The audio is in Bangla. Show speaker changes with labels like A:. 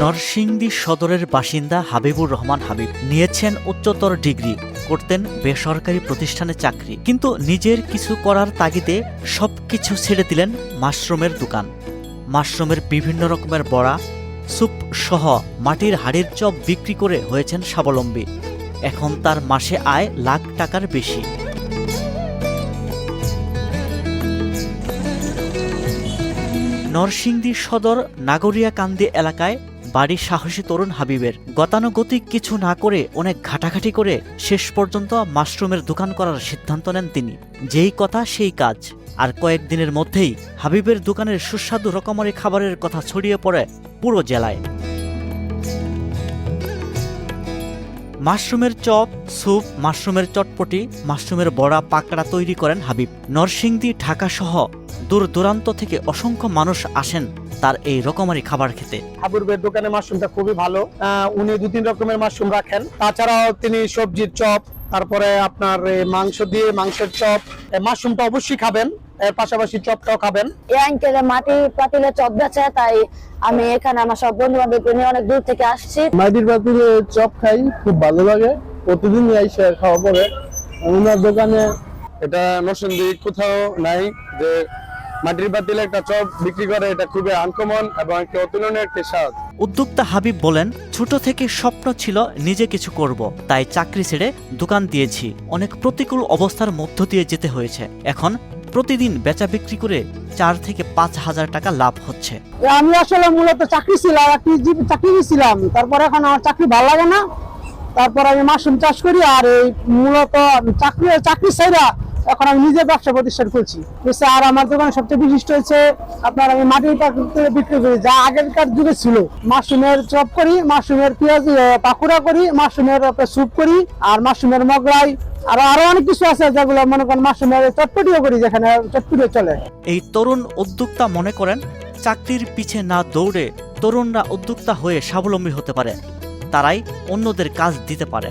A: নরসিংদী সদরের বাসিন্দা হাবিবুর রহমান হাবিব নিয়েছেন উচ্চতর ডিগ্রি, করতেন বেসরকারি প্রতিষ্ঠানে চাকরি, কিন্তু নিজের কিছু করার তাগিদে সব কিছু ছেড়ে দিলেন মাশরুমের দোকান। মাশরুমের বিভিন্ন রকমের বড়া, স্যুপ সহ মাটির হাড়ির চপ বিক্রি করে হয়েছেন স্বাবলম্বী। এখন তার মাসে আয় লাখ টাকার বেশি। নরসিংদী সদর নাগরিয়াকান্দি এলাকায় বাড়ি সাহসী তরুণ হাবিবের। গতানুগতিক কিছু না করে অনেক ঘাটাঘাটি করে শেষ পর্যন্ত মাশরুমের দোকান করার সিদ্ধান্ত নেন তিনি। যেই কথা সেই কাজ। আর কয়েকদিনের মধ্যেই হাবিবের দোকানের সুস্বাদু রকমারি খাবারের কথা ছড়িয়ে পড়ে পুরো জেলায়। মাশরুমের চপ, স্যুপ, মাশরুমের চটপটি, মাশরুমের বড়া, পাকড়া তৈরি করেন হাবিব। নরসিংদী, ঢাকা সহ দূর দূরান্ত থেকে অসংখ্য মানুষ আসেন তার এই রকমারি খাবার খেতে।
B: হাবুরবের দোকানে মাশরুমটা খুবই ভালো। উনি দু তিন রকমের মাশরুম রাখেন। তাছাড়াও তিনি সবজির চপ, তারপরে আপনার মাংস দিয়ে মাংসের চপ মাশরুমটা অবশ্যই খাবেন। এর পাশাপাশি চপটাও খাবেন।
C: এই আঙ্কেলে মাটি পাতিলে চপ বেচে তাই আমি এখানে আমার সব বন্ধু বান্ধব নিয়ে অনেক দূর থেকে আসছি।
D: মাটির পাতিলে চপ খাই খুব ভালো লাগে। প্রতিদিন আইসা খাওয়া পরে। ওনার দোকানে
E: এটা নরসিংদী কোথাও নাই যে মাটির পাতিলে একটা চপ বিক্রি করে এটা খুবই আনকমন এবং একটি অতুলনীয় একটি স্বাদ।
A: উদ্যোক্তা হাবিব বলেন ছোট থেকে স্বপ্ন ছিল নিজে কিছু করব তাই চাকরি ছেড়ে দোকান দিয়েছি। অনেক প্রতিকূল অবস্থার মধ্য দিয়ে যেতে হয়েছে। এখন প্রতিদিন বেচা বিক্রি করে চার থেকে পাঁচ হাজার টাকা লাভ হচ্ছে।
B: আমি আসলে মূলত চাকরি ছিলাম চাকরি ছিলাম তারপর এখন আমার চাকরি ভালো লাগে না। তারপর আমি মাশরুম চাষ করি, আর এই মূলত চাকরি চাকরি ছাইরা এখন আমি নিজে ব্যবসা প্রতিষ্ঠান করছি আর আমার দোকানে সবচেয়ে বিশিষ্ট হচ্ছে আপনার আমি মাটির পাত্রে বিক্রি করি। যা আগেরকার যুগে ছিল। মাশরুমের চপ করি, মাশরুমের পেঁয়াজ পাকুড়া করি, মাশরুমের স্যুপ করি, আর মাশরুমের মগলাই আর আরও অনেক কিছু আছে যেগুলো মনে করেন মাশরুমের চটপটিও করি যেখানে চটপটিও চলে।
A: এই তরুণ উদ্যোক্তা মনে করেন, চাকরির পিছে না দৌড়ে তরুণরা উদ্যোক্তা হয়ে স্বাবলম্বী হতে পারে। তারাই অন্যদের কাজ দিতে পারে।